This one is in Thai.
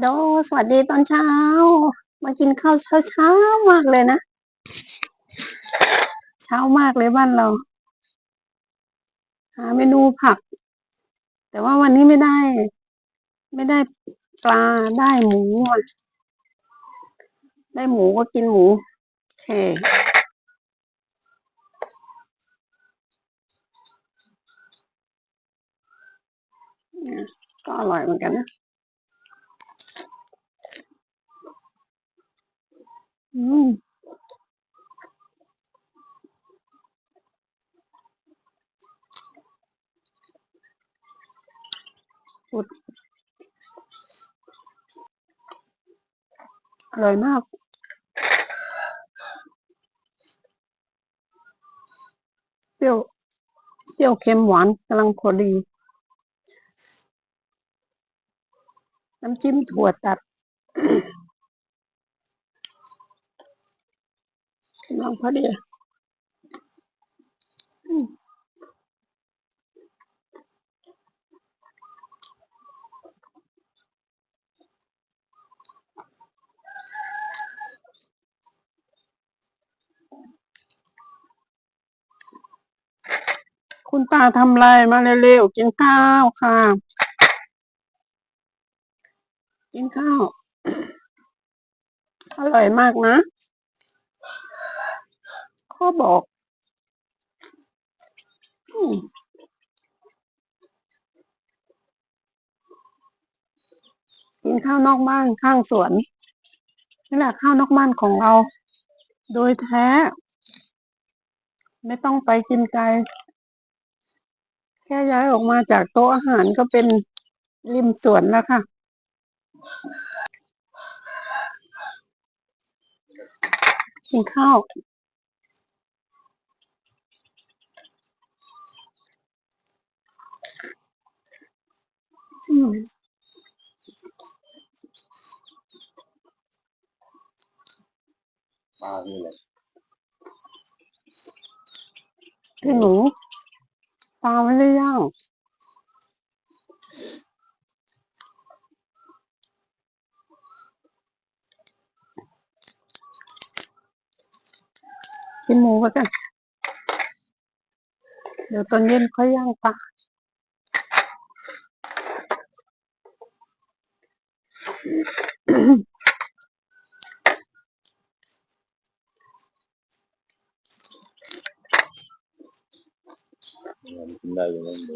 โดสวัสดีตอนเช้า มากินข้าวเช้าเช้ามากเลยนะ เช้ามากเลยบ้านเรา หาเมนูผัก แต่ว่าวันนี้ไม่ได้ ไม่ได้ปลาได้หมูมาได้หมูก็กินหมูโอเคเนี่ยก็อร่อยเหมือนกันนะ อืมสุดอร่อยมาก เปรี้ยว เปรี้ยวเค็มหวานกำลังพอดี น้ำจิ้มถั่วตัด กำลังพอดีคุณตาทำไรมาเร็วๆกินข้าวค่ะ กินข้าว อร่อยมากนะ ข้อบอกกินข้าวนอกบ้านข้างสวนนี่แหละข้าวนอกบ้านของเรา โดยแท้ ไม่ต้องไปกินไกล แค่ย้ายออกมาจากโต๊ะอาหารก็เป็นริมสวนแล้วค่ะกินข้าว มานี่แหละพี่หนูปลาไม่ได้ย่างกินหมูไปกัน เดี๋ยวตอนเย็นค่อยย่างปลา มันกินได้ยังไงหมู